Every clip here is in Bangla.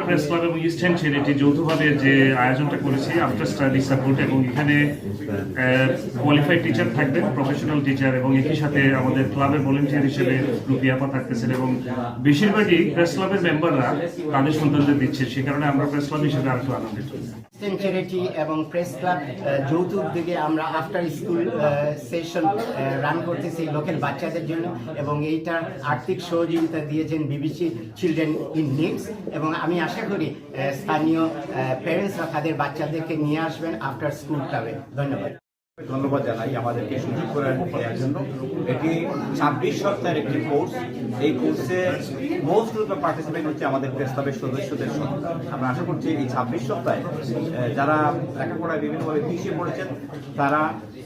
আমরা প্রেস ক্লাব এবং ইস্টার্ন চ্যারিটি যৌথভাবে যে আয়োজনটা করেছি আফটার স্টাডি সাপোর্ট এবং এখানে কোয়ালিফাইড টিচার থাকবেন প্রফেশনাল টিচার এবং একই সাথে আমাদের ক্লাবের ভলেন্টিয়ার হিসেবে রুপিয়াপা থাকতেছেন এবং বেশিরভাগই প্রেস ক্লাবের মেম্বাররা তাদের সন্তানদের দিচ্ছে। সে কারণে আমরা প্রেস ক্লাব হিসেবে আর একটু আনন্দিত। ইস্টার্ন চ্যারিটি এবং প্রেস ক্লাব যৌতুক যৌথ উদ্যোগে আমরা আফটার স্কুল সেশন রান করতেছি লোকাল বাচ্চাদের জন্য এবং এইটার আর্থিক সহযোগিতা দিয়েছেন বিবিসি চিলড্রেন ইন নিডস এবং আমি আশা করি স্থানীয় প্যারেন্টসরা তাদের বাচ্চাদেরকে নিয়ে আসবেন আফটার স্কুল ক্লাবে ধন্যবাদ। ধন্যবাদ জানাই আমাদেরকে সুযোগ করে দেওয়ার জন্য। এটি ছাব্বিশ সপ্তাহের একটি কোর্স। এই কোর্সে মোস্ট অফ পার্টিসিপেট পার্টিসিপেন্ট হচ্ছে আমাদের প্রেস্তাবের সদস্যদের সঙ্গে আমরা আশা করছি এই ছাব্বিশ সপ্তাহে যারা লেখাপড়ায় বিভিন্নভাবে পিছিয়ে পড়েছেন, তারা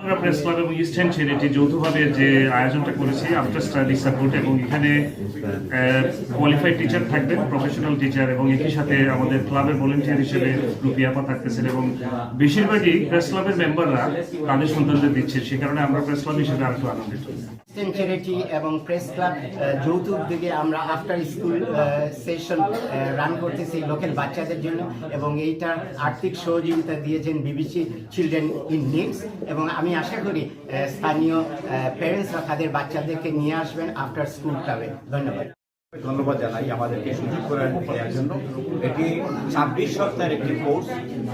আমরা প্রেস ক্লাব এবং যৌথভাবে যে আয়োজনটা করেছি আফটার স্টাডি সাপোর্ট এবং এখানে কোয়ালিফাইড টিচার প্রফেশনাল টিচার এবং একই সাথে আমাদের ক্লাবের ভলেন্টিয়ার হিসেবে রুপিয়াপা থাকতেছেন এবং বেশিরভাগই প্রেস ক্লাবের মেম্বাররা তাদের সন্তানদের দিচ্ছে, সে কারণে আমরা প্রেস ক্লাব হিসেবে আর একটু আনন্দিত এবং প্রেস ক্লাব যৌথ উদ্যোগে আমরা আফটার স্কুল সেশন রান করতেছি লোকাল বাচ্চাদের জন্য এবং এইটার আর্থিক সহযোগিতা দিয়েছেন বিবিসি চিলড্রেন ইন নিডস এবং আমি আশা করি স্থানীয় প্যারেন্টসরা তাদের বাচ্চাদেরকে নিয়ে আসবেন আফটার স্কুল ক্লাবে ধন্যবাদ। ধন্যবাদ জানাই আমাদেরকে সুযোগ করে দেওয়ার জন্য। এটি ছাব্বিশ সপ্তাহের একটি কোর্স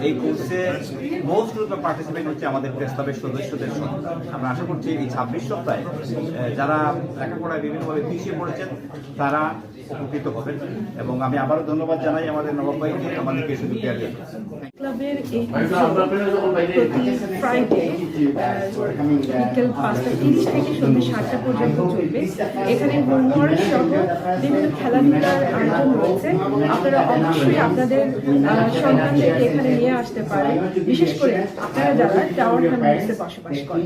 এই কোর্সে মোস্ট দ্য পার্টিসিপেন্ট হচ্ছে আমাদের প্রেস ক্লাবের সদস্যদের সন্তান আমরা আশা করছি এই ছাব্বিশ সপ্তাহে যারা লেখাপড়ায় বিভিন্নভাবে পিছিয়ে পড়েছেন, তারা উপকৃত হবেন এবং আমি আবারও ধন্যবাদ জানাই আমাদের নবাব ভাইকে আমাদেরকে সুযোগ দেওয়ার জন্য। ক্লাবের এই প্রতি ফ্রাইডে বিকেল পাঁচটা তিরিশ থেকে সন্ধ্যে সাতটা পর্যন্ত চলবে। এখানে হোমওয়ার্ক সহ বিভিন্ন খেলাধুলার আয়োজন রয়েছে। আপনারা অবশ্যই আপনাদের সন্তানদেরকে এখানে নিয়ে আসতে পারেন। বিশেষ করে আপনারা যারা টাওয়ার বসবাস করেন।